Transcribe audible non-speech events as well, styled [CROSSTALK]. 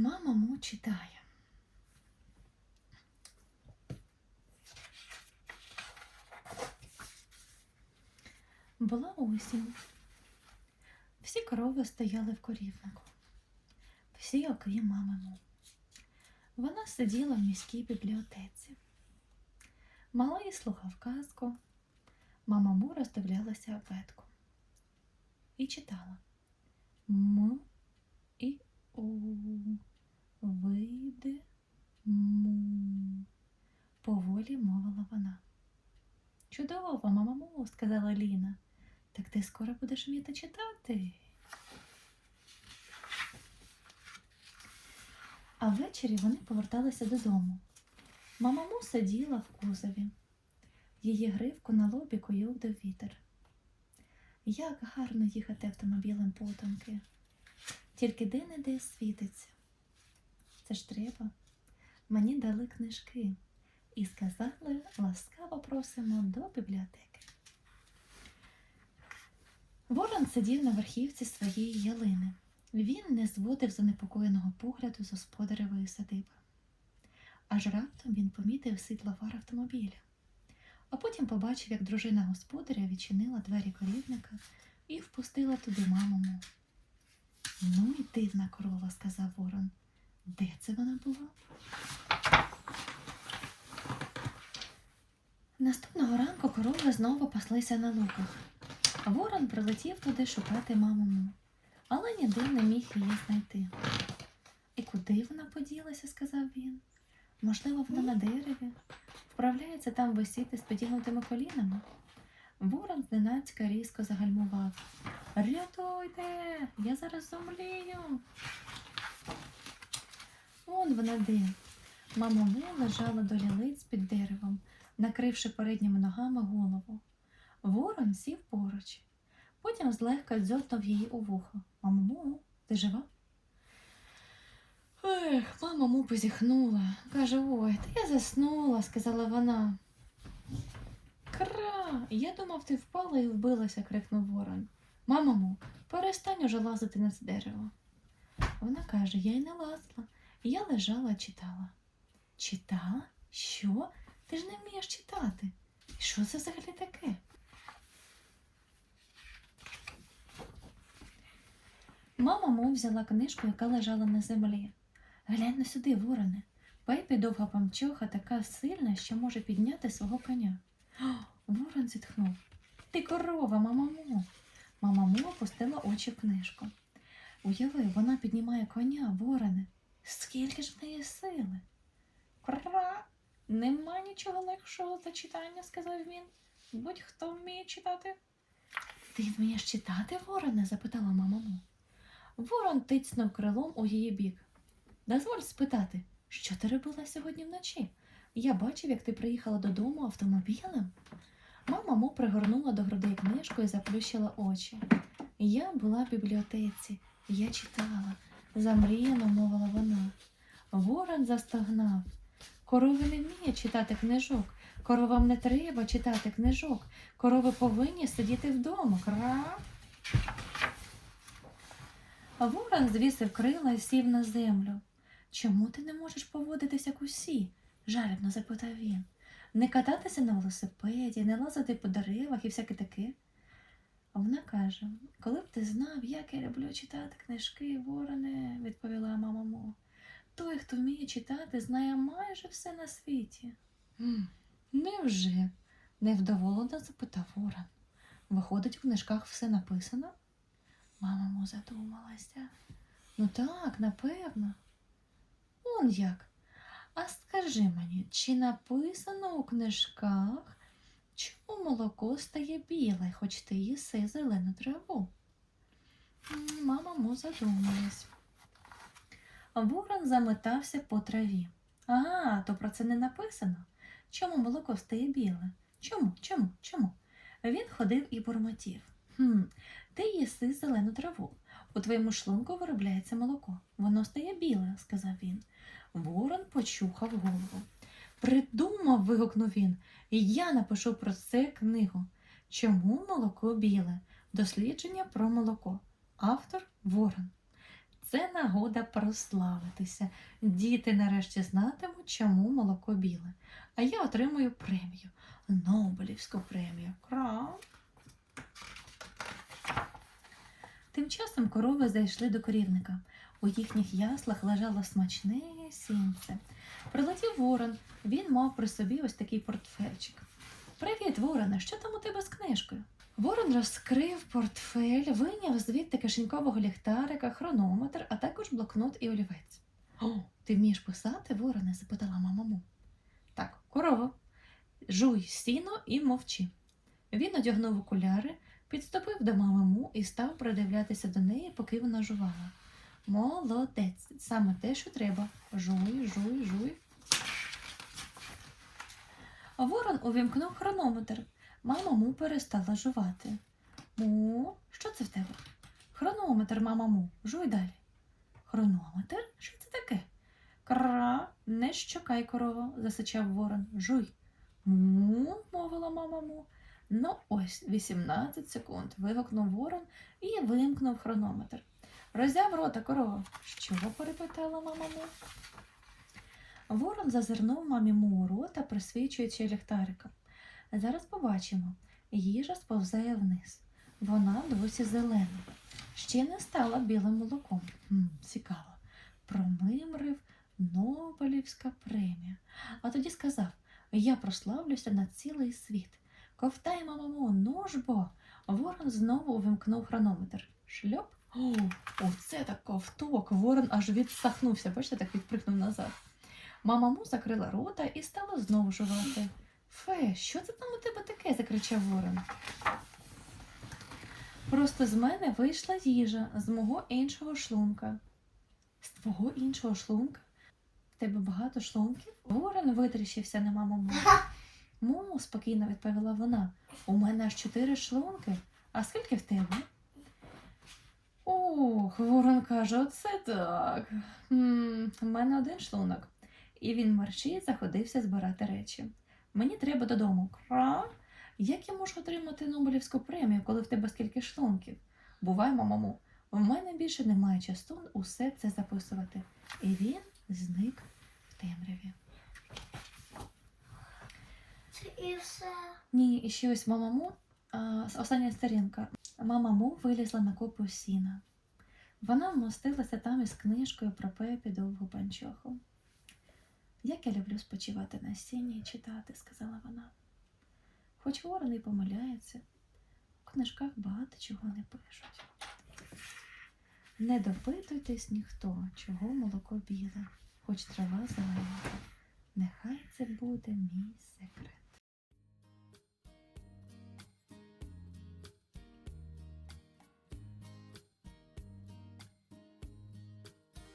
Мама му читає. Була осінь. Всі корови стояли в корівнику. Всі, окрім мами му. Вона сиділа в міській бібліотеці. Малий слухав казку. Мама му роздивлялася абетку і читала М і У Поволі мовила вона. Чудово, мама му, сказала Ліна. Так ти скоро будеш вміти читати. А ввечері вони поверталися додому. Мама му сиділа в кузові. Її гривку на лобі коювдив вітер. Як гарно їхати автомобілем потомки. Тільки де-не-де світиться. Це ж треба. Мені дали книжки і сказали, ласкаво просимо до бібліотеки. Ворон сидів на верхівці своєї ялини. Він не зводив занепокоєного погляду з господаревої садиби. Аж раптом він помітив світлофар автомобіля, а потім побачив, як дружина господаря відчинила двері корівника і впустила туди маму. Ну і дивна корова, сказав ворон. Де це вона була? Наступного ранку корови знову паслися на луках. Ворон прилетів туди шукати маму, але ніде не міг її знайти. І куди вона поділася, сказав він. Можливо, вона на дереві, вправляється там висіти з підігнутими колінами. Ворон зненацька різко загальмував. Рятуйте, я зараз зумлію. Он вона де. Мама Му лежала до лілиць під деревом, накривши передніми ногами голову. Ворон сів поруч. Потім злегка дзьотнув її у вухо. Мамо Му, ти жива? Ех, мама му позіхнула. Каже, ой, та я заснула, сказала вона. Кра, я думав, ти впала і вбилася, крикнув ворон. Мамо му, перестань уже лазити на це дерево. Вона каже, я й не лазила. Я лежала, читала. Читала? Що? Ти ж не вмієш читати. І що це взагалі таке? Мама му взяла книжку, яка лежала на землі. Глянь сюди, вороне. Пепі довга памчоха така сильна, що може підняти свого коня. О, ворон зітхнув. Ти корова, мамаму. Мамаму опустила очі в книжку. Уяви, вона піднімає коня, вороне. Скільки ж в неї сили? Кра, нема нічого легшого за читання, сказав він. Будь-хто вміє читати. Ти вмієш читати, вороне? запитала мамаму. Ворон тицнув крилом у її бік. Дозволь спитати, що ти робила сьогодні вночі? Я бачив, як ти приїхала додому автомобілем. Мама му пригорнула до грудей книжку і заплющила очі. Я була в бібліотеці, я читала, замріяно мовила вона. Ворон застогнав. Корови не вміють читати книжок. Коровам не треба читати книжок. Корови повинні сидіти вдома. Кра. Ворон звісив крила і сів на землю. Чому ти не можеш поводитися як усі? жалібно запитав він. Не кататися на велосипеді, не лазити по деревах і всяке таке. А вона каже: коли б ти знав, як я люблю читати книжки, вороне, відповіла мама Мо. Той, хто вміє читати, знає майже все на світі. Невже? невдоволено запитав ворон. Виходить, в книжках все написано? Мама Мо задумалася. Ну так, напевно. Он як. А скажи мені, чи написано у книжках, чому молоко стає біле, хоч ти їси зелену траву? Мама му задумалась. Ворон заметався по траві. А, то про це не написано. Чому молоко стає біле? Чому? Чому? Чому? Він ходив і бурмотів. Хм, ти їси зелену траву. У твоєму шлунку виробляється молоко. Воно стає біле, сказав він. Ворон почухав голову. Придумав, вигукнув він. Я напишу про це книгу. Чому молоко біле? Дослідження про молоко. Автор Ворон. Це нагода прославитися. Діти нарешті знатимуть, чому молоко біле. А я отримую премію. Нобелівську премію. Кра. Тим часом корови зайшли до корівника. У їхніх яслах лежало смачне сінце. Прилетів ворон, він мав при собі ось такий портфельчик. Привіт, вороне, що там у тебе з книжкою? Ворон розкрив портфель, вийняв звідти кишенькового ліхтарика, хронометр, а також блокнот і олівець. О, ти вмієш писати, вороне? запитала мама му. Так, корова, жуй сіно і мовчи. Він одягнув окуляри, підступив до мами му і став придивлятися до неї, поки вона жувала. Молодець, саме те, що треба. Жуй, жуй, жуй. Ворон увімкнув хронометр. Мама му перестала жувати. Му, що це в тебе? Хронометр, мама му, жуй далі. Хронометр? Що це таке? Кра, не щокай корова, засичав ворон. Жуй. Му, мовила мама му. Ну ось 18 секунд. вигукнув ворон і вимкнув хронометр. Роззяв рота корова. Що? перепитала мама му. Ворон зазирнув мамі му у рота, присвічуючи ліхтариком. Зараз побачимо. Їжа сповзає вниз. Вона досі зелена. Ще не стала білим молоком. Хм, цікаво. Промимрив Нобелівська премія. А тоді сказав: Я прославлюся на цілий світ. Ковтай, мамамо, ну. Ворон знову увімкнув хронометр. Шльоп. О, оце так ковток. Ворон аж відсахнувся, бачите, так відприхнув назад. Мама му закрила рота і стала знову жувати. Фе, що це там у тебе таке? закричав ворон. Просто з мене вийшла їжа з мого іншого шлунка. З твого іншого шлунка? В тебе багато шлунків? Ворон витріщився на маму му. [LAUGHS] Му, спокійно відповіла вона. У мене аж чотири шлунки. А скільки в тебе? Ох, ворон каже, оце так. М, У мене один шлунок. І він мерщій заходився збирати речі. Мені треба додому. Кра. Як я можу отримати Нобелівську премію, коли в тебе скільки шлунків? Бувай, мамаму, в мене більше немає часу усе це записувати. І він зник в темряві. Це і все. Ні, і ще ось мамаму, остання сторінка. Мамаму вилізла на купу сіна. Вона вмостилася там із книжкою про Пепі довгу панчоху. Як я люблю спочивати на сіні і читати, сказала вона. Хоч ворони і помиляється, у книжках багато чого не пишуть. Не допитуйтесь ніхто, чого молоко біле, хоч трава зелена. Нехай це буде мій секрет.